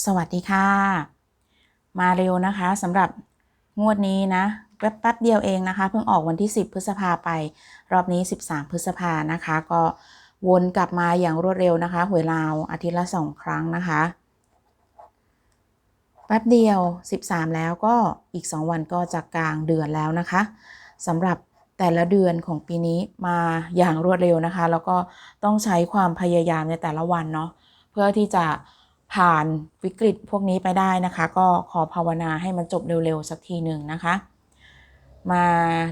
สวัสดีค่ะ มาเร็วนะคะสำหรับงวดนี้นะแป๊บเดียวเองนะคะ เพิ่งออกวันที่ 10 พฤษภาไป รอบนี้ 13 พฤษภานะคะ ก็วนกลับมาอย่างรวดเร็วนะคะหวยลาวอาทิตย์ละสองครั้งนะคะ แป๊บเดียว 13 แล้วก็อีก 2 วันก็จะกลางเดือนแล้วนะคะสำหรับแต่ละเดือนของปีนี้มาอย่างรวดเร็วนะคะ แล้วก็ต้องใช้ความพยายามในแต่ละวันเนาะเพื่อที่จะ ผ่านวิกฤตพวกนี้ไปได้นะคะ ก็ขอภาวนาให้มันจบเร็วๆ สักทีหนึ่งนะคะ มา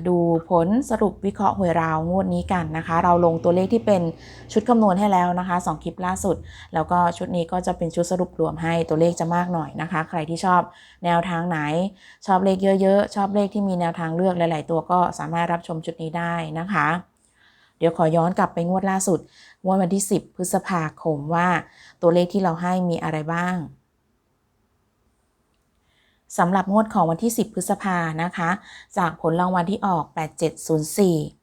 ดูผลสรุปวิเคราะห์หวยราวงวดนี้กันนะคะ เราลงตัวเลขที่เป็นชุดคำนวณให้แล้วนะคะ 2 คลิปล่าสุด แล้วก็ชุดนี้ก็จะเป็นชุดสรุปรวมให้ตัวเลขจะมากหน่อยนะคะ ใครที่ชอบแนวทางไหน ชอบเลขเยอะๆ ชอบเลขที่มีแนวทางเลือกหลาย ๆ ตัวก็สามารถรับชมชุดนี้ได้นะคะ เดี๋ยวขอย้อนกลับไปงวดล่าสุด งวดวันที่ 10 พฤษภาคมว่า ตัวเลขที่เราให้มีอะไรบ้างสำหรับงวดของวันที่ 10 พฤษภานะคะ จากผลรางวัลที่ออก 8704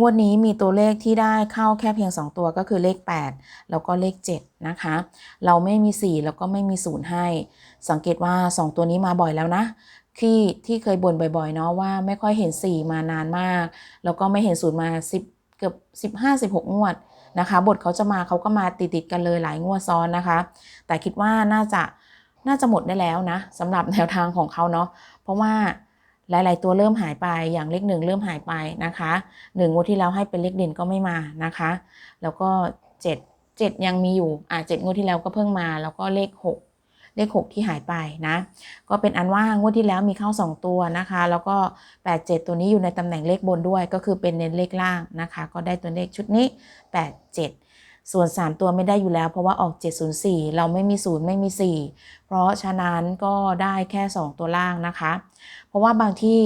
งวดนี้มีตัวเลขที่ได้เข้าแค่เพียง 2 ตัวก็คือเลข 8 แล้วก็เลข 7 นะคะ เราไม่มี 4 แล้วก็ไม่มี 0 ให้ สังเกตว่า 2 ตัวนี้มาบ่อยแล้วนะที่ที่เคยบ่นบ่อยๆเนาะว่าไม่ค่อยเห็น 4 มานานมาก แล้วก็ไม่เห็น 0 มา 10 เกือบ 15-16 งวดนะคะ บทเขาจะมาเขาก็มาติดๆกันเลยหลายงวดซ้อนนะคะ แต่คิดว่าน่าจะน่าจะหมดได้แล้วนะสำหรับแนวทางของเขาเนาะเพราะว่า หลาย ๆ ตัวเริ่มหายไปอย่างเลขหนึ่งเริ่มหายไปนะคะหนึ่งงวดที่แล้วให้เป็นเลขเด่นก็ไม่มานะคะ แล้วก็เจ็ดเจ็ดยังมีอยู่อ่าเจ็ดงวดที่แล้วก็เพิ่งมา แล้วก็เลขหกเลขหกที่หายไปนะ ก็เป็นอันว่างวดที่แล้วมีเข้าสองตัวนะคะ แล้วก็แปดเจ็ดตัวนี้อยู่ในตำแหน่งเลขบนด้วย ก็คือเป็นเน้นเลขล่างนะคะ ก็ได้ตัวเลขชุดนี้แปดเจ็ด ส่วน 3 ตัวไม่ได้อยู่แล้ว เพราะว่าออก 704 เราไม่มี 0 ไม่มี 4 เพราะฉะนั้นก็ได้แค่ 2 ตัวล่างนะคะ เพราะว่าบางที่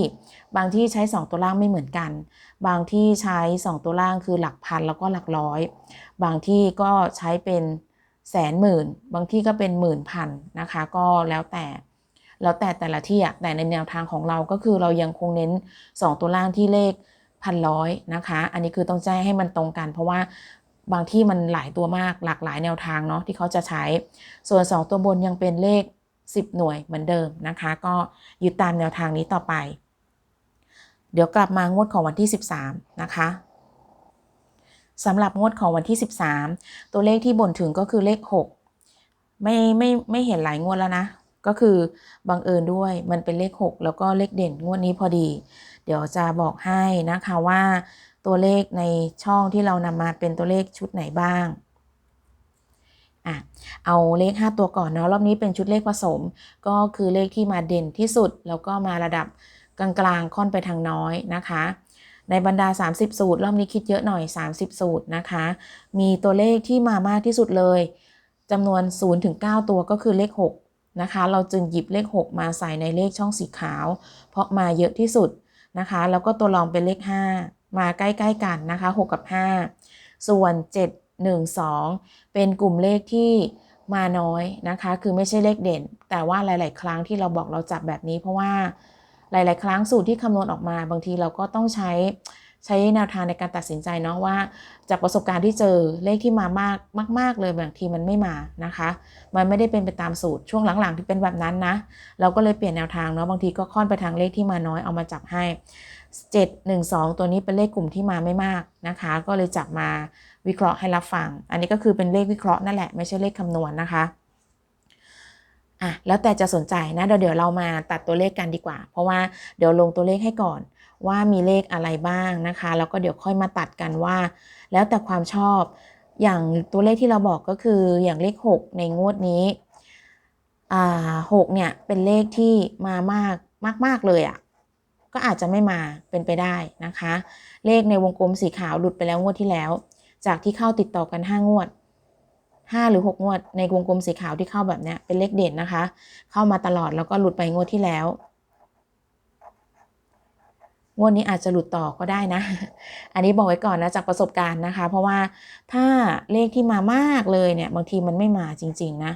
บางที่ใช้ 2 ตัวล่างไม่เหมือนกัน บางที่ใช้ 2 ตัวล่างคือหลักพันแล้วก็หลักร้อย บางที่ก็ใช้เป็นแสนหมื่น บางที่ก็เป็นหมื่นพันนะคะ ก็แล้วแต่แล้วแต่แต่ละที่อะแต่ในแนวทางของเราก็คือเรายังคงเน้น 2 ตัวล่างที่เลขพันร้อยนะคะ อันนี้คือต้องแจ้งให้มันตรงกัน เพราะว่า บางที่มันหลายตัวมากหลากหลายแนวทางเนาะที่เขาจะใช้ ส่วน 2 ตัวบนยังเป็นเลข 10 หน่วยเหมือนเดิมนะคะ ก็ยึดตามแนวทางนี้ต่อไป เดี๋ยวกลับมางวดของวันที่ 13 นะคะสำหรับงวดของวันที่ 13 ตัวเลขที่บ่นถึงก็คือเลข 6 ไม่ไม่ไม่เห็นหลายงวดแล้วนะ ก็คือบังเอิญด้วยมันเป็นเลข 6 แล้วก็เลขเด่นงวดนี้พอดี เดี๋ยวจะบอกให้นะคะว่า ตัวเลขในช่องที่เรานำมาเป็นตัวเลขชุดไหนบ้างอะเอาเลข 5 ตัวก่อนเนาะรอบนี้เป็นชุดเลขผสม ก็คือเลขที่มาเด่นที่สุด แล้วก็มาระดับกลางๆค่อนไปทางน้อยนะคะ ในบรรดา 30 สูตร รอบนี้คิดเยอะหน่อย 30 สูตรนะคะ มีตัวเลขที่มามากที่สุดเลยจำนวน0ถึง9ตัวก็คือเลข 6 นะคะ เราจึงหยิบเลข 6 มาใส่ในเลขช่องสีขาว เพราะมาเยอะที่สุดนะคะ แล้วก็ตัวรองเป็นเลข 5 มาใกล้ๆกันนะคะ 6 กับ 5 ส่วน 7 1 2 เป็นกลุ่มเลขที่มาน้อยนะคะ คือไม่ใช่เลขเด่น แต่ว่าหลาย ๆ ครั้งที่เราบอกเราจับแบบนี้ เพราะว่าหลาย ๆ ครั้งสูตรที่คำนวณออกมา บางทีเราก็ต้องใช้ ใช้แนวทางในการตัดสินใจเนาะว่า จากประสบการณ์ที่เจอเลขที่มามากมากๆเลยบางทีมันไม่มานะคะ มันไม่ได้เป็นไปตามสูตรช่วงหลังๆที่เป็นแบบนั้นนะ เราก็เลยเปลี่ยนแนวทางเนาะบางทีก็ค่อนไปทางเลขที่มาน้อยเอามาจับให้ 7 1 2 ตัวนี้เป็นเลขกลุ่มที่มาไม่มากนะคะ ก็เลยจับมาวิเคราะห์ให้รับฟัง อันนี้ก็คือเป็นเลขวิเคราะห์นั่นแหละไม่ใช่เลขคำนวณนนะคะอะแล้วแต่จะสนใจนะเดี๋ยวเดี๋ยวเรามาตัดตัวเลขกันดีกว่า เพราะว่าเดี๋ยวลงตัวเลขให้ก่อน ว่ามีเลขอะไรบ้างนะคะ แล้วก็เดี๋ยวค่อยมาตัดกันว่า แล้วแต่ความชอบอย่างตัวเลขที่เราบอกก็คืออย่างเลข 6 ในงวดนี้หกเนี่ยเป็นเลขที่มามากมากๆเลยอะ่ะก็อาจจะไม่มาเป็นไปได้นะคะ เลขในวงกลมสีขาวหลุดไปแล้วงวดที่แล้ว จากที่เข้าติดต่อกัน 5 งวด 5 หรือ 6 งวด ในวงกลมสีขาวที่เข้าแบบเนี้ยเป็นเลขเด่นนะคะ เข้ามาตลอดแล้วก็หลุดไปงวดที่แล้ว งวดนี้อาจจะหลุดต่อก็ได้นะ อันนี้บอกไว้ก่อนนะจากประสบการณ์นะคะ เพราะว่าถ้าเลขที่มามากเลยเนี่ย บางทีมันไม่มาจริง ๆ นะ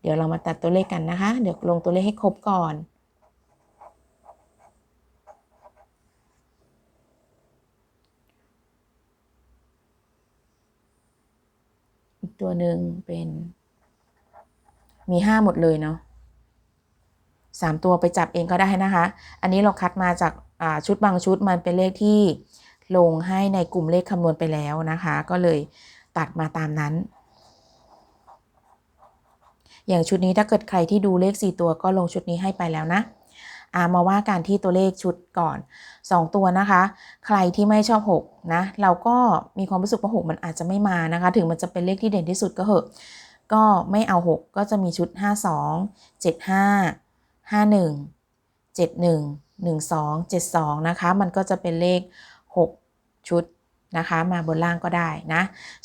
เดี๋ยวเรามาตัดตัวเลขกันนะคะ เดี๋ยวลงตัวเลขให้ครบก่อนตัวหนึ่งเป็นมีห้าหมดเลยเนาะ สามตัวไปจับเองก็ได้นะคะ อันนี้เราคัดมาจากาชุดบางชุดมันเป็นเลขที่ลงให้ในกลุ่มเลขคำนวณไปแล้วนะคะ ก็เลยตัดมาตามนั้น อย่างชุดนี้ถ้าเกิดใครที่ดูเลข 4 ตัวก็ลงชุดนี้ให้ไปแล้วนะอามาว่าการที่ตัวเลขชุดก่อน 2 ตัวนะคะ ใครที่ไม่ชอบ6นะเราก็มีความรู้สึกว่า 6 มันอาจจะไม่มานะคะ ถึงมันจะเป็นเลขที่เด่นที่สุดก็เหอะ ก็ไม่เอา 6 ก็จะมีชุด 52 75 51 71 12 72 นะคะ มันก็จะเป็นเลข 6 ชุดนะคะ มาบนล่างก็ได้นะ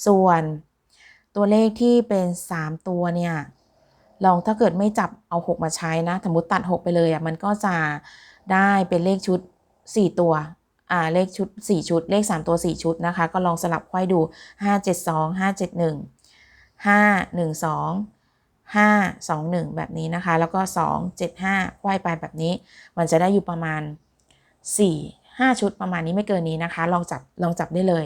ส่วนตัวเลขที่เป็น 3 ตัวเนี่ยลองถ้าเกิดไม่จับเอา 6 มาใช้นะ สมมติตัด 6 ไปเลยอะมันก็จะได้เป็นเลขชุด 4 ตัวอ่าเลขชุด 4 ชุด เลข 3 ตัว 4 ชุดนะคะ ก็ลองสลับไขว้ดู 5 7 2 5 7 1 5 1 2 5 2 1 แบบนี้นะคะ แล้วก็ 2 7 5ไขว้ไปแบบนี้ มันจะได้อยู่ประมาณ 4 5 ชุดประมาณนี้ไม่เกินนี้นะคะ ลองจับลองจับได้เลย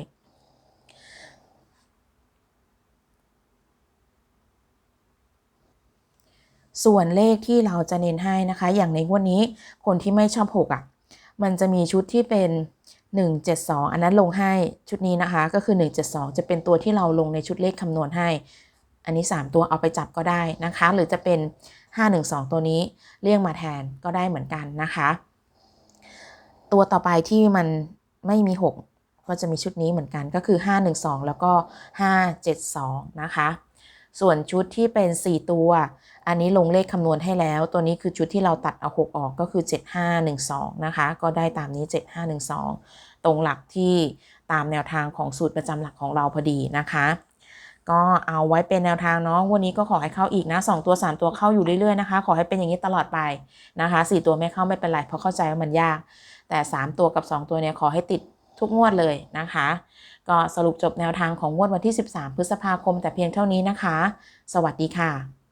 ส่วนเลขที่เราจะเน้นให้นะคะ อย่างในงวดนี้คนที่ไม่ชอบ6อะ มันจะมีชุดที่เป็น 172 อันนั้นลงให้ชุดนี้นะคะ ก็คือ 172 จะเป็นตัวที่เราลงในชุดเลขคำนวณให้ อันนี้ 3 ตัวเอาไปจับก็ได้นะคะ หรือจะเป็น 512 ตัวนี้เรียกมาแทนก็ได้เหมือนกันนะคะ ตัวต่อไปที่มันไม่มี 6 ก็จะมีชุดนี้เหมือนกันก็คือ 512 แล้วก็ 572 นะคะส่วนชุดที่เป็น 4 ตัว อันนี้ลงเลขคำนวณให้แล้ว ตัวนี้คือชุดที่เราตัดเอา 6 ออกก็คือ 7512 นะคะ ก็ได้ตามนี้ 7512 ตรงหลักที่ตามแนวทางของสูตรประจำหลักของเราพอดีนะคะ ก็เอาไว้เป็นแนวทางเนาะวันนี้ก็ขอให้เข้าอีกนะ 2 ตัว 3 ตัวเข้าอยู่เรื่อยๆนะคะ ขอให้เป็นอย่างนี้ตลอดไปนะคะ 4 ตัวไม่เข้าไม่เป็นไรเพราะเข้าใจว่ามันยาก แต่ 3 ตัวกับ 2 ตัวเนี่ยขอให้ติดทุกงวดเลยนะคะ ก็สรุปจบแนวทางของงวดวันที่ 13 พฤษภาคมแต่เพียงเท่านี้นะคะ สวัสดีค่ะ